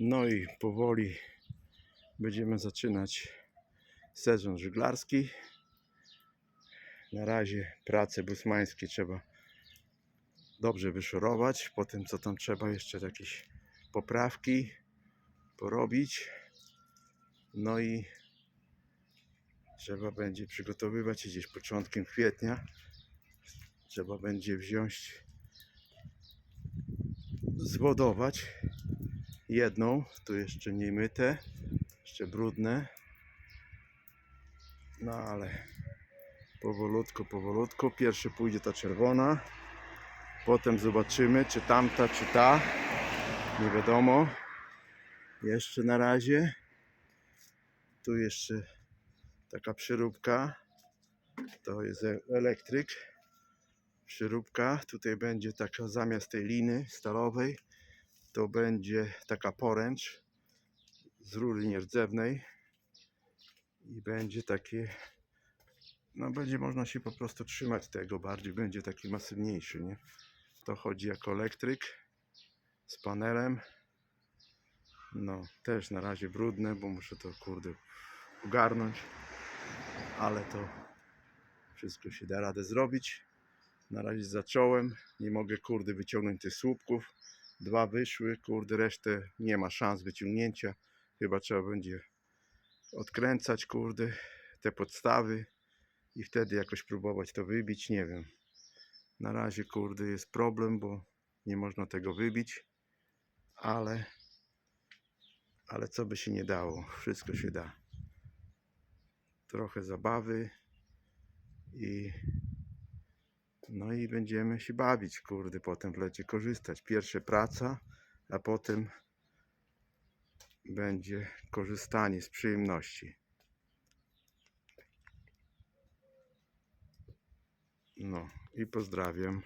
No i powoli będziemy zaczynać sezon żeglarski. Na razie prace busmańskie trzeba dobrze wyszorować. Po tym co tam trzeba jeszcze jakieś poprawki porobić. No i trzeba będzie przygotowywać się gdzieś początkiem kwietnia. Trzeba będzie wziąć, zwodować jedną, tu jeszcze nie myte, jeszcze brudne. No ale powolutku, powolutku. Pierwszy pójdzie ta czerwona. Potem zobaczymy, czy tamta, czy ta. Nie wiadomo. Jeszcze na razie. Tu jeszcze taka przyróbka. To jest e- elektryk. Przyróbka. Tutaj będzie taka zamiast tej liny stalowej. To będzie taka poręcz z rury nierdzewnej. I będzie takie. No będzie można się po prostu trzymać tego bardziej. Będzie taki masywniejszy, nie? To chodzi jako elektryk z panelem. No, też na razie brudne, bo muszę to kurde ogarnąć, ale to wszystko się da radę zrobić. Na razie zacząłem, nie mogę kurde wyciągnąć tych słupków. Dwa wyszły, kurde, resztę nie ma szans wyciągnięcia. Chyba trzeba będzie odkręcać, kurde, te podstawy i wtedy jakoś próbować to wybić, nie wiem. Na razie, kurde, jest problem, bo nie można tego wybić, ale ale co by się nie dało, wszystko się da. Trochę zabawy i no i będziemy się bawić, kurde, potem w lecie korzystać. Pierwsze praca, a potem będzie korzystanie z przyjemności. No i pozdrawiam.